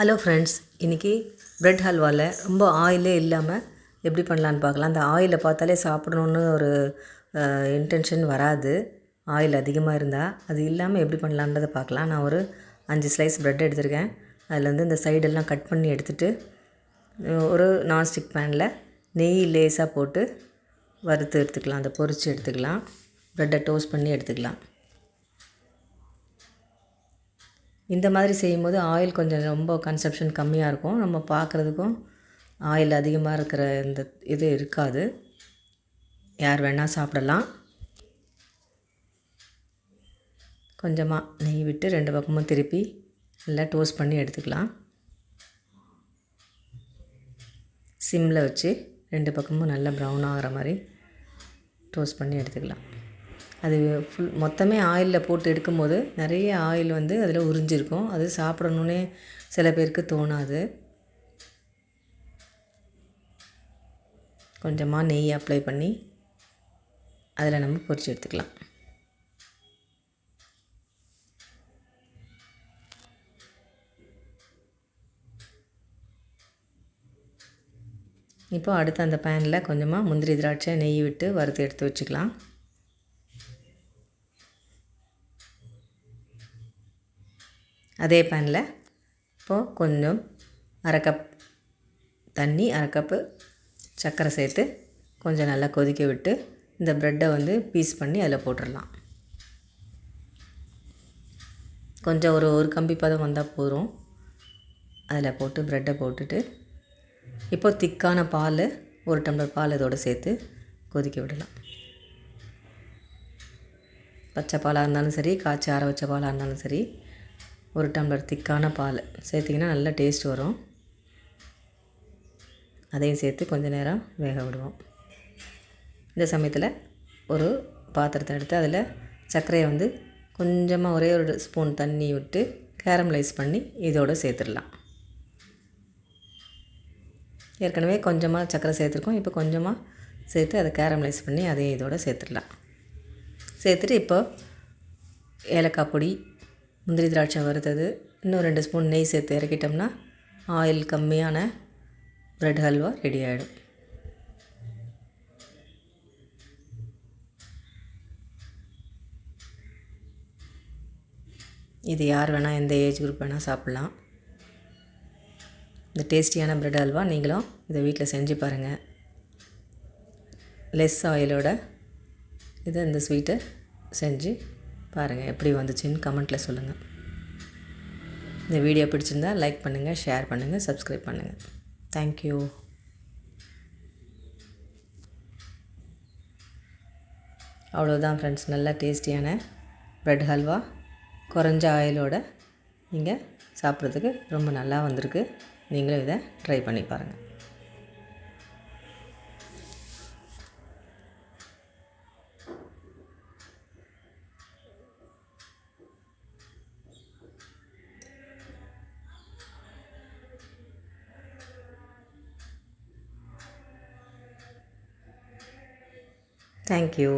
Hello friends இன்றைக்கி bread ஹல்வாவில் ரொம்ப ஆயிலே இல்லாமல் எப்படி பண்ணலான்னு பார்க்கலாம். அந்த ஆயிலை பார்த்தாலே சாப்பிடணுன்னு ஒரு இன்டென்ஷன் வராது. ஆயில் அதிகமாக இருந்தால் அது இல்லாமல் எப்படி பண்ணலான்றதை பார்க்கலாம். நான் ஒரு அஞ்சு ஸ்லைஸ் ப்ரெட் எடுத்திருக்கேன். அதில் வந்து இந்த சைடெல்லாம் கட் பண்ணி எடுத்துகிட்டு ஒரு நான்ஸ்டிக் பேனில் நெய் லேசாக போட்டு வறுத்து எடுத்துக்கலாம். அதை பொரித்து எடுத்துக்கலாம். ப்ரெட்டை டோஸ்ட் பண்ணி எடுத்துக்கலாம். இந்த மாதிரி செய்யும்போது ஆயில் கொஞ்சம் ரொம்ப கன்சப்ஷன் கம்மியாக இருக்கும். நம்ம பார்க்குறதுக்கும் ஆயில் அதிகமாக இருக்கிற இந்த இது இருக்காது. யார் வேணால் சாப்பிடலாம். கொஞ்சமாக நெய் விட்டு ரெண்டு பக்கமும் திருப்பி நல்லா டோஸ்ட் பண்ணி எடுத்துக்கலாம். சிம்மில் வச்சு ரெண்டு பக்கமும் நல்லா ப்ரௌன் ஆகிற மாதிரி டோஸ்ட் பண்ணி எடுத்துக்கலாம். அது ஃபுல் மொத்தமே ஆயிலில் போட்டு எடுக்கும்போது நிறைய ஆயில் வந்து அதில் உறிஞ்சிருக்கும். அது சாப்பிடணுன்னே சில பேருக்கு தோணாது. கொஞ்சமாக நெய் அப்ளை பண்ணி அதில் நம்ம பொரிச்சு எடுத்துக்கலாம். இப்போ அடுத்து அந்த பேனில் கொஞ்சமாக முந்திரி திராட்சை நெய் விட்டு வறுத்து எடுத்து வச்சுக்கலாம். அதே பேனில் இப்போது கொஞ்சம் அரை கப் தண்ணி அரை கப்பு சர்க்கரை சேர்த்து கொஞ்சம் நல்லா கொதிக்க விட்டு இந்த ப்ரெட்டை வந்து பீஸ் பண்ணி அதில் போட்டுடலாம் கொஞ்சம் ஒரு ஒரு கம்பி பதம் வந்தால் போதும். அதில் போட்டு ப்ரெட்டை போட்டுட்டு இப்போ திக்கான பால் ஒரு டம்ளர் பால் இதோடு சேர்த்து கொதிக்க விடலாம். பச்சை பாலாக இருந்தாலும் சரி காய்ச்சி ஆற வச்ச பாலாக இருந்தாலும் சரி ஒரு டம்ளர் திக்கான பால் சேர்த்திங்கன்னா நல்லா டேஸ்ட் வரும். அதையும் சேர்த்து கொஞ்சம் நேரம் வேக விடுவோம். இந்த சமயத்தில் ஒரு பாத்திரத்தை எடுத்து அதில் சர்க்கரையை வந்து கொஞ்சமாக ஒரே ஒரு ஸ்பூன் தண்ணி விட்டு கேரமலைஸ் பண்ணி இதோடு சேர்த்துடலாம். ஏற்கனவே கொஞ்சமாக சர்க்கரை சேர்த்துருக்கோம். இப்போ கொஞ்சமாக சேர்த்து அதை கேரமலைஸ் பண்ணி அதையும் இதோடு சேர்த்துடலாம். சேர்த்துட்டு இப்போ ஏலக்காய் பொடி முந்திரி திராட்சை வறுத்தது. இன்னும் ரெண்டு ஸ்பூன் நெய் சேர்த்து இறக்கிட்டோம்னா ஆயில் கம்மியான ப்ரெட் ஹல்வா ரெடி ஆகிடும் இது யார் வேணால் எந்த ஏஜ் குரூப் வேணால் சாப்பிட்லாம். இந்த டேஸ்டியான ப்ரெட் ஹல்வா நீங்களும் இதை வீட்டில் செஞ்சு பாருங்கள் லெஸ் ஆயிலோட இதை இந்த ஸ்வீட்டை செஞ்சு பாருங்கள் எப்படி வந்துச்சுன்னு கமெண்ட்டில் சொல்லுங்கள் இந்த வீடியோ பிடிச்சிருந்தா லைக் பண்ணுங்கள் ஷேர் பண்ணுங்கள் சப்ஸ்கிரைப் பண்ணுங்கள் தேங்க்யூ அவ்வளோதான் ஃப்ரெண்ட்ஸ் நல்லா டேஸ்டியான ப்ரெட் ஹல்வா குறைஞ்ச ஆயிலோட நீங்கள் சாப்பிட்றதுக்கு ரொம்ப நல்லா வந்திருக்கு. நீங்களும் இதை ட்ரை பண்ணி பாருங்கள் ಥ್ಯಾಂಕ್ ಯು